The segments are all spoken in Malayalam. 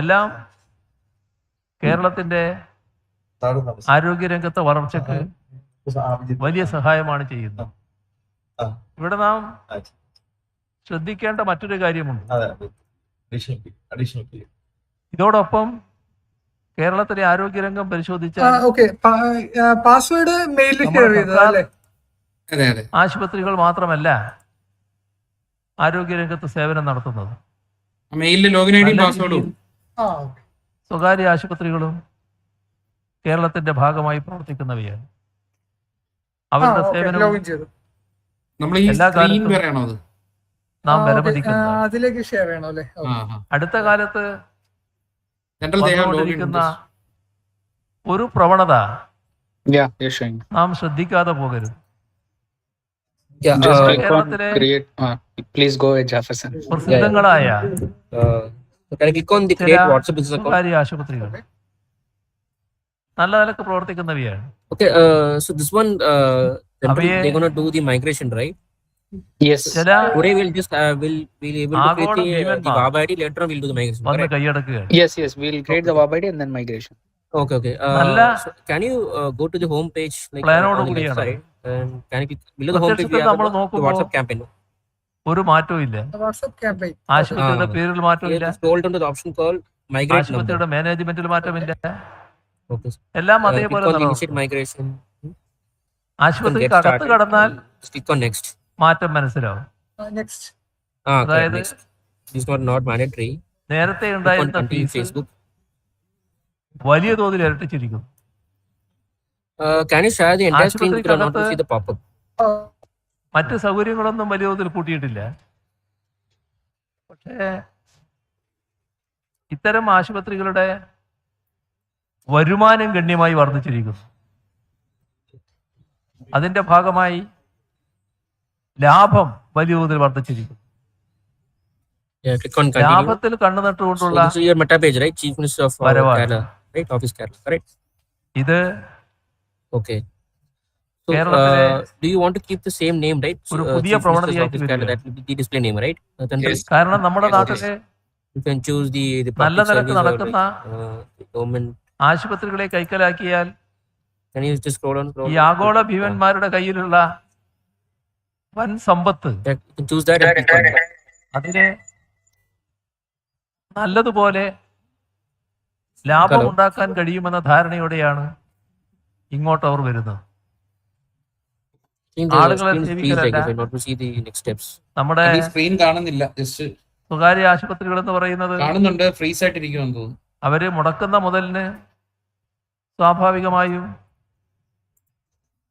എല്ലാം കേരളത്തിന്റെ ആരോഗ്യരംഗത്തെ വളർച്ചക്ക് വലിയ സഹായമാണ് ചെയ്യുന്നത്. ഇവിടെ നാം ശ്രദ്ധിക്കേണ്ട മറ്റൊരു കാര്യമുണ്ട്. ഇതോടൊപ്പം കേരളത്തിലെ ആരോഗ്യരംഗം പരിശോധിച്ച ആശുപത്രികൾ മാത്രമല്ല ആരോഗ്യരംഗത്ത് സേവനം നടത്തുന്നത്. മെയിലിൽ ലോഗിൻ ഐ ഡി പാസ്വേഡും സ്വകാര്യ ആശുപത്രികളും കേരളത്തിന്റെ ഭാഗമായി പ്രവർത്തിക്കുന്നവയാണ്. അവരുടെ സേവനം നമ്മൾ ഈ എല്ലാ സ്ക്രീൻ കാലത്തും അത്? നാം ആ അടുത്ത കാലത്ത് ജനറൽ ദേഹം ലോഗിൻ വന്നുകൊണ്ടിരിക്കുന്ന ഒരു പ്രവണത. നാം ശ്രദ്ധിക്കാതെ പോകരുത്. കേരളത്തിലെ. പ്രസിദ്ധങ്ങളായ uh, can I click on the ചില create WhatsApp business account? സ്വകാര്യ ആശുപത്രികൾ നല്ല നിലയ്ക്ക് പ്രവർത്തിക്കുന്നവയാണ് Okay, uh, so this one, uh, they're അവയെ- they're gonna do the migration, right? Yes. ചില Today we'll just uh, will we'll able to create ആഗോള the, uh, the ഭീമന്മാർ Web ID. Later on, we'll do the migration. വന്ന് Correct? കൈയടക്കുകയാണ് Yes, yes. We'll create the WAB ID and then migration. Okay, okay. Uh, നല്ല- so can you uh, go to the home page, like Plan uh, ഓട് on the left കൂടിയാണ്. side, and can you click below the home page? We പ്രത്യക്ഷത്തിൽ have നമ്മൾ the, the നോക്കുമ്പോൾ WhatsApp campaign. ഒരു മാറ്റവും ആശുപത്രിയുടെ പേരിൽ മാറ്റവും ആശുപത്രിയുടെ മാനേജ്മെന്റിൽ മാറ്റമില്ല എല്ലാം അതേപോലെ ആശുപത്രി അകത്ത് കടന്നാൽ മാറ്റം മനസ്സിലാവും. അതായത് നേരത്തെ വലിയ തോതിൽ ഇരട്ടിച്ചിരിക്കുന്നു ആശുപത്രി മറ്റ് സൗകര്യങ്ങളൊന്നും വലിയ തോതിൽ കൂട്ടിയിട്ടില്ല പക്ഷേ ഇത്തരം ആശുപത്രികളുടെ വരുമാനം ഗണ്യമായി വർദ്ധിച്ചിരിക്കുന്നു അതിന്റെ ഭാഗമായി ലാഭം വലിയ തോതിൽ വർദ്ധിച്ചിരിക്കുന്നു. ലാഭത്തിൽ കണ്ണു നട്ടുകൊണ്ടുള്ള uh? ഇത് Okay. So, uh, do you want to keep the same name, right? ഒരു Uh, പുതിയ Chief Minister's പ്രവണതയായിട്ട് Office Kerala, that will be the display name, right? Uh, then Yes. കാരണം നമ്മുടെ Yes, നാട്ടിലെ You can choose the, the നല്ല public നിലയ്ക്ക് service or നടക്കുന്ന uh, the government. ആശുപത്രികളെ കൈക്കലാക്കിയാൽ Can you just scroll down? Scroll ഈ down? ആഗോള Uh, ഭീമന്മാരുടെ കയ്യിലുള്ള വൻ സമ്പത്ത് yeah, you can choose that and click on that. അതിന് നല്ലതുപോലെ ലാഭം. ഉണ്ടാക്കാൻ കഴിയുമെന്ന ധാരണയോടെയാണ് ഇങ്ങോട്ട് അവർ വരുന്നത് നമ്മുടെ സ്ക്രീൻ കാണുന്നില്ല. ജസ്റ്റ് സ്വകാര്യ ആശുപത്രികൾ എന്ന് പറയുന്നത് കാണുന്നുണ്ട്. ഫ്രീസ് ആയിട്ടിരിക്കുമെന്ന് തോന്നുന്നു. അവർ മുടക്കുന്ന മുതലിന് സ്വാഭാവികമായും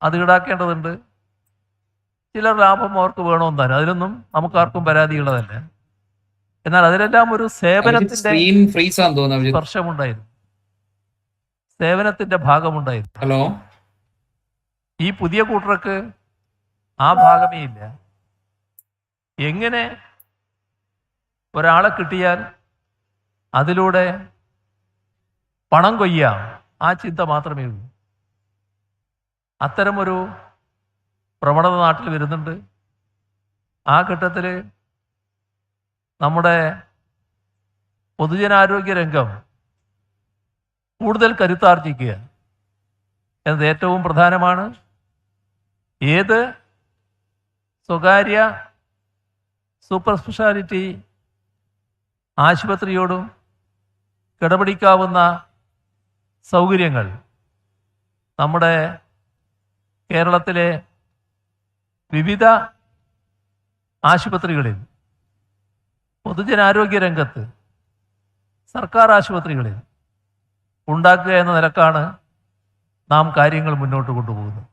അത് ഈടാക്കേണ്ടതുണ്ട്. ചിലർ ലാഭം അവർക്ക് വേണമെന്ന് തന്നെ അതിലൊന്നും നമുക്ക് ആർക്കും പരാതിയുള്ളതല്ല. എന്നാൽ അതിലെല്ലാം ഒരു സേവനത്തിന്റെ. സ്പർശമുണ്ടായിരുന്നു. സേവനത്തിന്റെ ഭാഗമുണ്ടായിരുന്നു. ഹലോ? ഈ പുതിയ കൂട്ടർക്ക് ആ ഭാഗമേ ഇല്ല. എങ്ങനെ ഒരാളെ കിട്ടിയാൽ അതിലൂടെ പണം കൊയ്യാം? ആ ചിന്ത മാത്രമേ ഉള്ളൂ. അത്തരമൊരു പ്രവണത നാട്ടിൽ വരുന്നുണ്ട്. ആ ഘട്ടത്തിൽ നമ്മുടെ പൊതുജനാരോഗ്യ രംഗം കൂടുതൽ കരുത്താർജിക്കുക എന്നത് ഏറ്റവും പ്രധാനമാണ്. ഏത് സ്വകാര്യ സൂപ്പർ സ്പെഷ്യാലിറ്റി ആശുപത്രിയോടും കിടപിടിക്കാവുന്ന സൗകര്യങ്ങൾ നമ്മുടെ കേരളത്തിലെ വിവിധ ആശുപത്രികളിൽ പൊതുജനാരോഗ്യ രംഗത്ത് സർക്കാർ ആശുപത്രികളിൽ ഉണ്ടാക്കുക എന്ന നിലക്കാണ് നാം കാര്യങ്ങൾ മുന്നോട്ട് കൊണ്ടുപോകുന്നത്.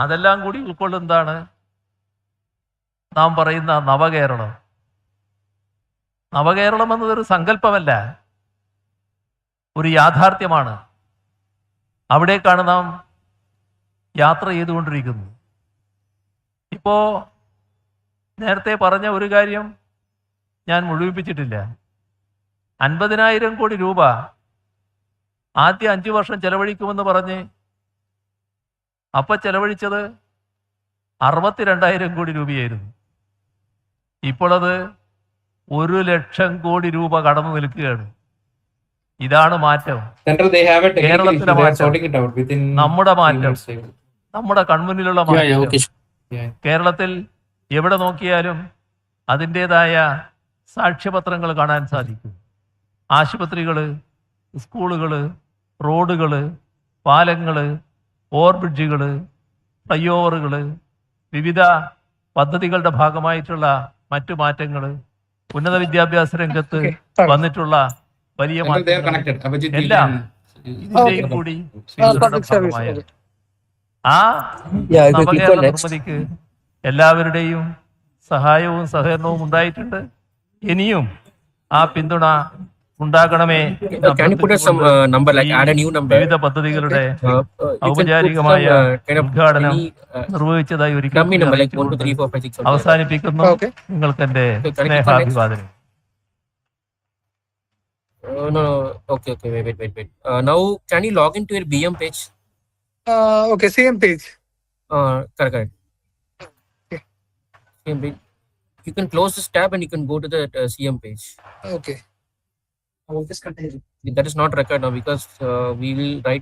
അതെല്ലാം കൂടി ഉൾക്കൊള്ളുന്നതാണ് നാം പറയുന്ന നവകേരളം. നവകേരളം എന്നതൊരു സങ്കല്പമല്ല. ഒരു യാഥാർത്ഥ്യമാണ്. അവിടേക്കാണ് നാം യാത്ര ചെയ്തുകൊണ്ടിരിക്കുന്നത്. ഇപ്പോ നേരത്തെ പറഞ്ഞ ഒരു കാര്യം ഞാൻ മുഴുവിപ്പിച്ചിട്ടില്ല. അൻപതിനായിരം കോടി രൂപ ആദ്യ അഞ്ചു വർഷം ചെലവഴിക്കുമെന്ന് പറഞ്ഞ് അപ്പൊ ചെലവഴിച്ചത് അറുപത്തിരണ്ടായിരം കോടി രൂപയായിരുന്നു. ഇപ്പോഴത് അത് ഒരു ലക്ഷം കോടി രൂപ കടന്നു നിൽക്കുകയാണ്. ഇതാണ് മാറ്റം. Central they have a technical കേരളത്തിലെ മാറ്റം. ഔട്ട് വിത്തിൻ നമ്മുടെ മാറ്റം. നമ്മുടെ കൺമുന്നിലുള്ള മാറ്റം. കേരളത്തിൽ എവിടെ നോക്കിയാലും അതിന്റെതായ സാക്ഷ്യപത്രങ്ങൾ കാണാൻ സാധിക്കും. ആശുപത്രികൾ സ്കൂളുകൾ റോഡുകൾ പാലങ്ങൾ ഓവർബ്രിഡ്ജുകൾ ഫ്ലൈ ഓവറുകൾ വിവിധ പദ്ധതികളുടെ ഭാഗമായിട്ടുള്ള മറ്റു മാറ്റങ്ങൾ ഉന്നത വിദ്യാഭ്യാസ രംഗത്ത് വന്നിട്ടുള്ള വലിയ മാറ്റങ്ങൾ എല്ലാം. ഇതിന്റെയും കൂടി. ഭാഗമായ ആ നവകേരള നിർമ്മിതിക്ക് എല്ലാവരുടെയും സഹായവും സഹകരണവും ഉണ്ടായിട്ടുണ്ട്. ഇനിയും ആ പിന്തുണ ഉണ്ടാകണമേ Uh, uh? വിവിധ പദ്ധതികളുടെ Uh, uh, ഔപചാരികമായ uh, ഉദ്ഘാടനം uh, നിർവഹിച്ചതായി something. അവസാനിപ്പിക്കുന്നു നിങ്ങൾക്ക് എന്റെ? സ്നേഹാഭിവാദനം Uh, no, no, okay, okay, wait, wait, wait, wait. Uh, now, can you log into your BM page? Uh, okay, same page. Uh, correct, correct. Okay. CM page. You can close this tab and you can go to the uh, CM page. Okay. That is not record now because uh, we will write